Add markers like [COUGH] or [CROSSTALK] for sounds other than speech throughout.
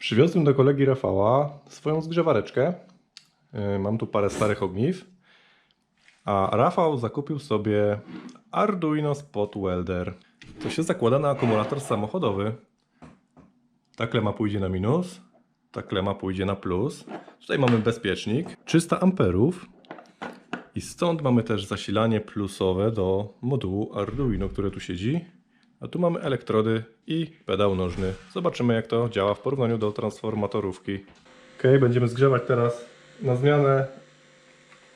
Przywiozłem do kolegi Rafała swoją zgrzewareczkę. Yy, Mam tu parę starych ogniw. A Rafał zakupił sobie Arduino Spot Welder. To się zakłada na akumulator samochodowy. Ta klema pójdzie na minus, ta klema pójdzie na plus. Tutaj mamy bezpiecznik, 300 amperów. I stąd mamy też zasilanie plusowe do modułu Arduino, które tu siedzi. A tu mamy elektrody i pedał nożny. Zobaczymy jak to działa w porównaniu do transformatorówki. Ok, będziemy zgrzewać teraz na zmianę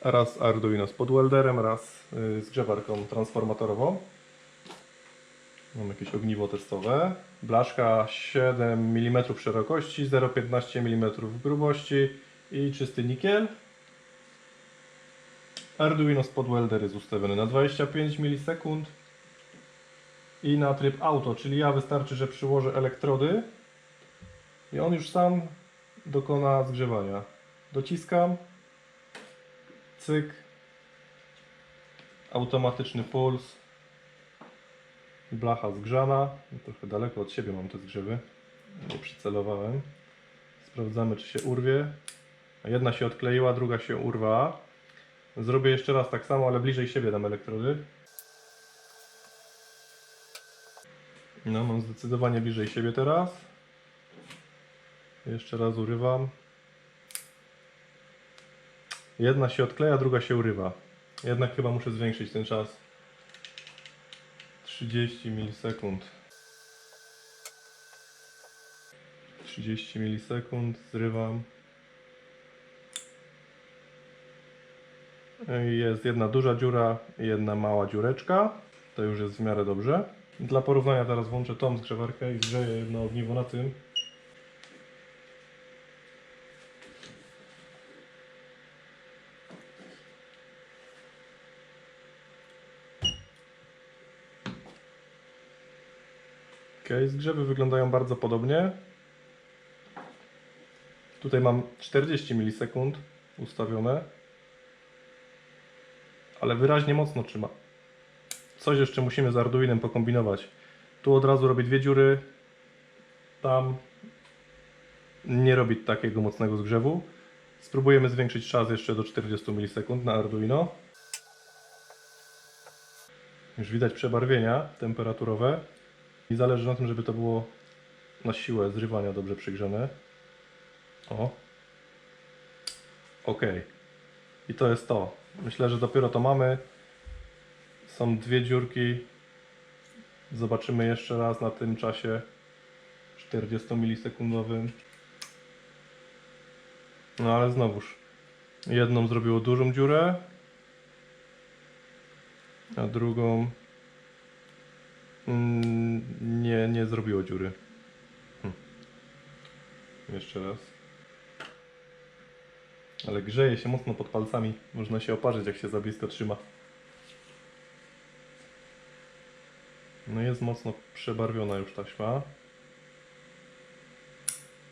raz Arduino z podwelderem, raz y, zgrzewarką transformatorową. Mam jakieś ogniwo testowe. Blaszka 7 mm szerokości, 0,15 mm grubości i czysty nikiel. Arduino Spot Welder jest ustawiony na 25 milisekund i na tryb auto, czyli ja wystarczy, że przyłożę elektrody i on już sam dokona zgrzewania. Dociskam, cyk, automatyczny puls, blacha zgrzana, trochę daleko od siebie mam te zgrzewy, nie przycelowałem. Sprawdzamy, czy się urwie. Jedna się odkleiła, druga się urwała. Zrobię jeszcze raz tak samo, ale bliżej siebie dam elektrody. No, mam zdecydowanie bliżej siebie teraz. Jeszcze raz urywam. Jedna się odkleja, druga się urywa. Jednak chyba muszę zwiększyć ten czas. 30 milisekund. 30 milisekund, zrywam. Jest jedna duża dziura i jedna mała dziureczka. To już jest w miarę dobrze. Dla porównania teraz włączę tą zgrzewarkę i zgrzeję jedno ogniwo na tym. Ok, zgrzewy wyglądają bardzo podobnie. Tutaj mam 40 milisekund ustawione ale wyraźnie mocno trzyma. Coś jeszcze musimy z Arduinem pokombinować. Tu od razu robię dwie dziury, tam nie robi takiego mocnego zgrzewu. Spróbujemy zwiększyć czas jeszcze do 40 milisekund na Arduino. Już widać przebarwienia temperaturowe i zależy na tym, żeby to było na siłę zrywania dobrze przygrzane. O. Ok. I to jest to. Myślę, że dopiero to mamy. Są dwie dziurki. Zobaczymy jeszcze raz na tym czasie 40 milisekundowym. No ale znowuż jedną zrobiło dużą dziurę, a drugą mm, nie, nie zrobiło dziury. Hm. Jeszcze raz. Ale grzeje się mocno pod palcami. Można się oparzyć, jak się za blisko trzyma. No jest mocno przebarwiona już taśma.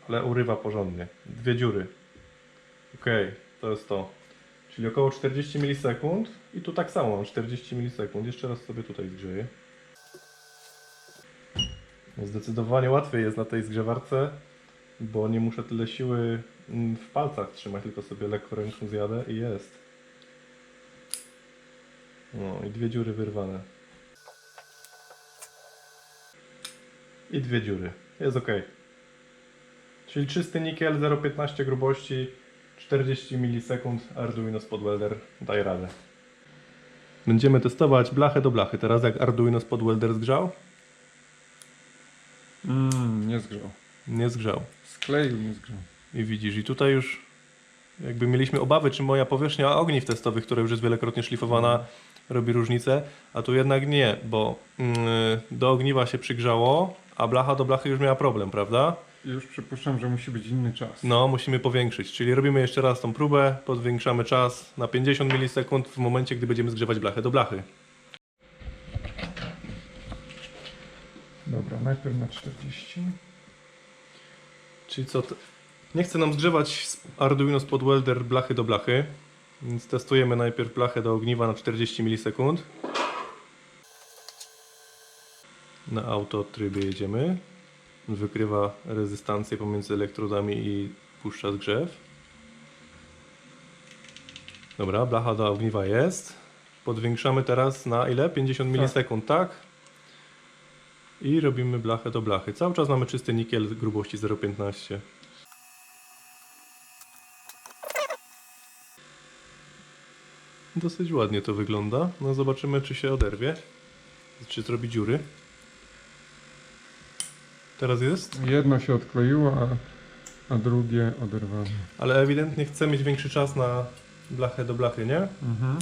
Ale urywa porządnie. Dwie dziury. Ok, to jest to. Czyli około 40 milisekund. I tu tak samo mam 40 milisekund. Jeszcze raz sobie tutaj zgrzeję. Zdecydowanie łatwiej jest na tej zgrzewarce, bo nie muszę tyle siły mm, w palcach trzymać, tylko sobie lekko ręką zjadę i jest. No i dwie dziury wyrwane. I dwie dziury. Jest ok. Czyli czysty nikiel, 0,15 grubości, 40 milisekund, Arduino Spot Welder daje radę. Będziemy testować blachę do blachy. Teraz jak Arduino Spot Welder zgrzał? Mm, nie zgrzał. Nie zgrzał. Skleił, nie zgrzał. I widzisz, i tutaj już jakby mieliśmy obawy, czy moja powierzchnia ogniw testowych, która już jest wielokrotnie szlifowana, robi różnicę, a tu jednak nie, bo mm, do ogniwa się przygrzało, a blacha do blachy już miała problem, prawda? Już przypuszczam, że musi być inny czas. No, musimy powiększyć, czyli robimy jeszcze raz tą próbę, podwiększamy czas na 50 milisekund w momencie, gdy będziemy zgrzewać blachę do blachy. Dobra, najpierw na 40. Czyli co, t- nie chce nam zgrzewać z Arduino Spot Welder blachy do blachy, więc testujemy najpierw blachę do ogniwa na 40 milisekund. Na auto trybie jedziemy. wykrywa rezystancję pomiędzy elektrodami i puszcza zgrzew. Dobra, blacha do ogniwa jest. Podwiększamy teraz na ile? 50 Tak. milisekund, tak? I robimy blachę do blachy. Cały czas mamy czysty nikiel grubości 0,15. Dosyć ładnie to wygląda. No zobaczymy, czy się oderwie. Czy zrobi dziury. Teraz jest? Jedno się odkleiło, a, a drugie oderwane. Ale ewidentnie chcę mieć większy czas na blachę do blachy, nie? Mhm.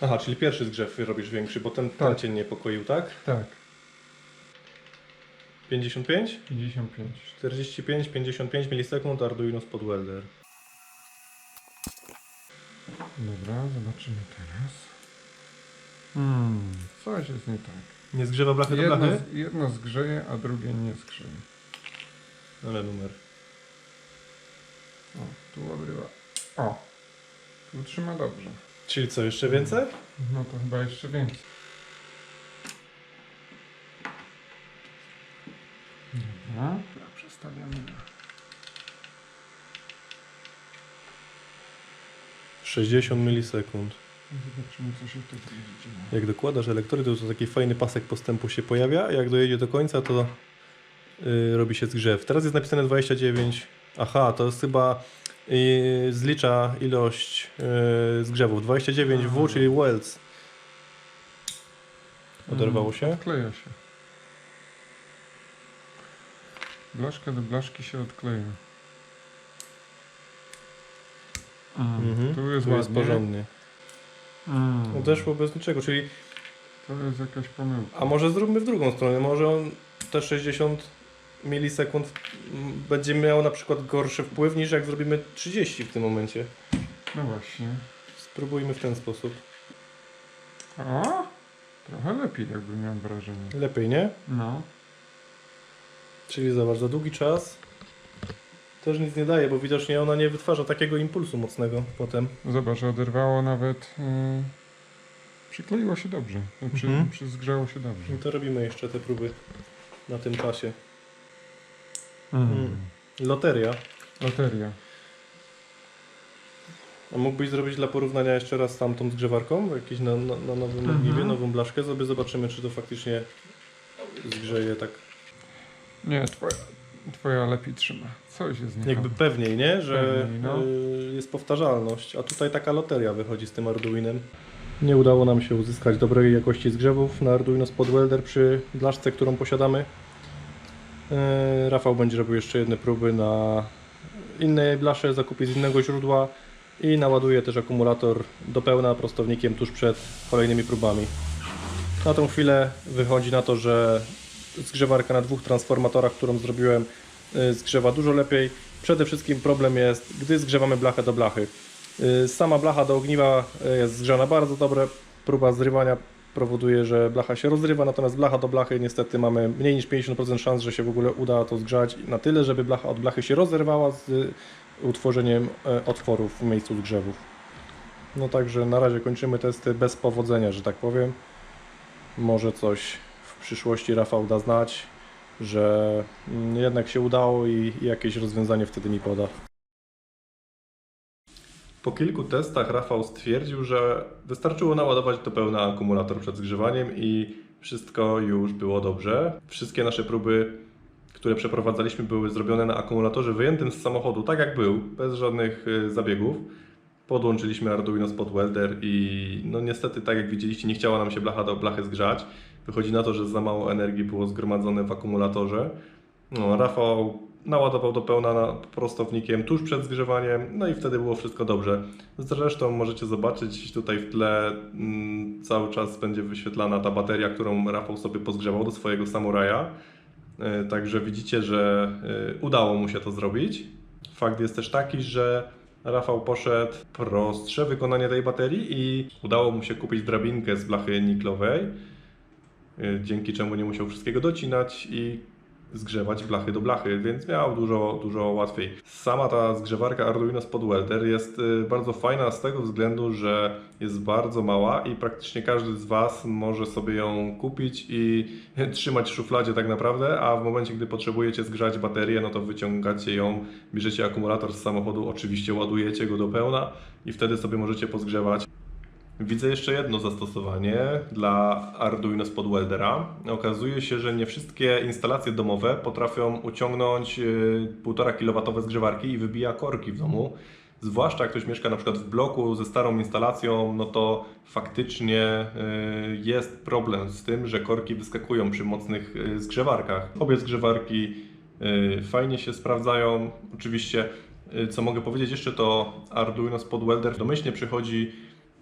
Aha, czyli pierwszy zgrzew robisz większy, bo ten, ten Tak. cię niepokoił, tak? Tak, 55? 55. 45, 55 milisekund Arduino spod welder. Dobra, zobaczymy teraz. Hmm, coś jest nie tak. Nie zgrzewa blachy do Jedno, blachy? jedno zgrzeje, a drugie nie zgrzeje. Ale numer. O, tu obrywa. O, tu trzyma dobrze. Czyli co, jeszcze więcej? No to chyba jeszcze więcej. Dobra, teraz przestawiamy na 60 milisekund. Zobaczymy, co się wtedy dzieje. Jak dokładasz elektrody, to taki fajny pasek postępu się pojawia, a jak dojedzie do końca, to yy, robi się zgrzew. Teraz jest napisane 29. Aha, to jest chyba yy, zlicza ilość yy, zgrzewów. 29W, Aha. czyli welds. Oderwało się? Odkleja się. Blaszka do blaszki się odkleja. Mm, Mhm. Tu jest Tu jest ładnie. porządnie. Mm. Odeszło bez niczego, czyli To jest jakaś pomyłka. A może zróbmy w drugą stronę, może on te 60 milisekund będzie miał na przykład gorszy wpływ niż jak zrobimy 30 w tym momencie. No właśnie. Spróbujmy w ten sposób. O! Trochę lepiej jakby miałem wrażenie. Lepiej, nie? No. Czyli zobacz, za długi czas też nic nie daje, bo widocznie ona nie wytwarza takiego impulsu mocnego potem. Zobacz, oderwało nawet. Yy, przykleiło się dobrze. Przy, Mhm. Przyzgrzało się dobrze. No to robimy jeszcze te próby na tym czasie. Mm. Loteria. Loteria. A mógłbyś zrobić dla porównania jeszcze raz tamtą zgrzewarką? Jakieś na, na, na nowym Mhm. ogniwie, nową blaszkę, sobie zobaczymy, czy to faktycznie zgrzeje tak Nie, twoja, twoja lepiej trzyma. Coś jest nie Jakby pewniej, nie? Że Pewniej, no. y, jest powtarzalność. A tutaj taka loteria wychodzi z tym Arduinem. Nie udało nam się uzyskać dobrej jakości zgrzewów na Arduino Spot Welder przy blaszce, którą posiadamy. Y, Rafał będzie robił jeszcze jedne próby na innej blasze, zakupi z innego źródła i naładuje też akumulator do pełna prostownikiem tuż przed kolejnymi próbami. Na tą chwilę wychodzi na to, że zgrzewarka na dwóch transformatorach, którą zrobiłem, y, zgrzewa dużo lepiej. Przede wszystkim problem jest, gdy zgrzewamy blachę do blachy. Y, Sama blacha do ogniwa y, jest zgrzana bardzo dobre. Próba zrywania powoduje, że blacha się rozrywa, natomiast blacha do blachy niestety mamy mniej niż 50% szans, że się w ogóle uda to zgrzać na tyle, żeby blacha od blachy się rozerwała z utworzeniem e, otworów w miejscu zgrzewów. No także na razie kończymy testy bez powodzenia, że tak powiem. Może coś w przyszłości Rafał da znać, że mm, jednak się udało i jakieś rozwiązanie wtedy mi poda. Po kilku testach Rafał stwierdził, że wystarczyło naładować do pełna akumulator przed zgrzewaniem i wszystko już było dobrze. Wszystkie nasze próby, które przeprowadzaliśmy, były zrobione na akumulatorze wyjętym z samochodu, tak jak był, bez żadnych y, zabiegów. Podłączyliśmy Arduino Spot Welder i no niestety, tak jak widzieliście, nie chciała nam się blacha do blachy zgrzać. Wychodzi na to, że za mało energii było zgromadzone w akumulatorze. No, Rafał naładował do pełna na prostownikiem tuż przed zgrzewaniem, no i wtedy było wszystko dobrze. Zresztą możecie zobaczyć tutaj w tle mm, cały czas będzie wyświetlana ta bateria, którą Rafał sobie pozgrzewał do swojego samuraja. E, Także widzicie, że e, udało mu się to zrobić. Fakt jest też taki, że Rafał poszedł prostsze wykonanie tej baterii i udało mu się kupić drabinkę z blachy niklowej, dzięki czemu nie musiał wszystkiego docinać i zgrzewać blachy do blachy, więc miał dużo, dużo łatwiej. Sama ta zgrzewarka Arduino Spot Welder jest y, bardzo fajna z tego względu, że jest bardzo mała i praktycznie każdy z Was może sobie ją kupić i [LAUGHS] trzymać w szufladzie tak naprawdę, a w momencie, gdy potrzebujecie zgrzać baterię, no to wyciągacie ją, bierzecie akumulator z samochodu, oczywiście ładujecie go do pełna i wtedy sobie możecie pozgrzewać Widzę jeszcze jedno zastosowanie dla Arduino Spot Weldera. Okazuje się, że nie wszystkie instalacje domowe potrafią uciągnąć y, 1,5 kW zgrzewarki i wybija korki w domu. Zwłaszcza jak ktoś mieszka na przykład w bloku ze starą instalacją, no to faktycznie y, jest problem z tym, że korki wyskakują przy mocnych y, zgrzewarkach. Obie zgrzewarki y, fajnie się sprawdzają. Oczywiście, y, co mogę powiedzieć jeszcze, to Arduino Spot Welder domyślnie przychodzi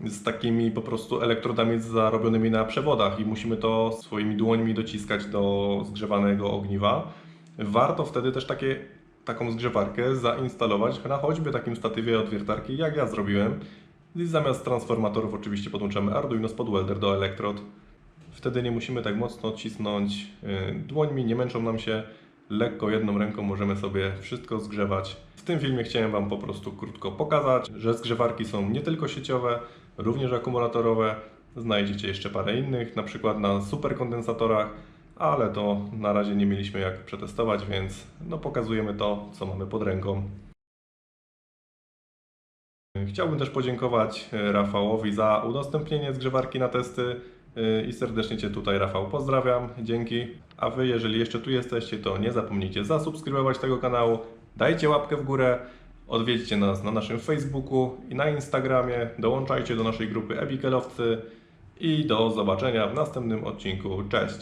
z takimi po prostu elektrodami zarobionymi na przewodach i musimy to swoimi dłońmi dociskać do zgrzewanego ogniwa. Warto wtedy też takie, taką zgrzewarkę zainstalować na choćby takim statywie od wiertarki, jak ja zrobiłem. I zamiast transformatorów oczywiście podłączamy Arduino Spot Welder do elektrod. Wtedy nie musimy tak mocno cisnąć y, dłońmi, nie męczą nam się. Lekko jedną ręką możemy sobie wszystko zgrzewać. W tym filmie chciałem Wam po prostu krótko pokazać, że zgrzewarki są nie tylko sieciowe, również akumulatorowe. Znajdziecie jeszcze parę innych, na przykład na superkondensatorach, ale to na razie nie mieliśmy jak przetestować, więc no pokazujemy to, co mamy pod ręką. Chciałbym też podziękować e, Rafałowi za udostępnienie zgrzewarki na testy e, i serdecznie Cię tutaj Rafał pozdrawiam, dzięki. A Wy jeżeli jeszcze tu jesteście, to nie zapomnijcie zasubskrybować tego kanału, dajcie łapkę w górę, odwiedźcie nas na naszym Facebooku i na Instagramie, dołączajcie do naszej grupy Ebikelowcy i do zobaczenia w następnym odcinku. Cześć!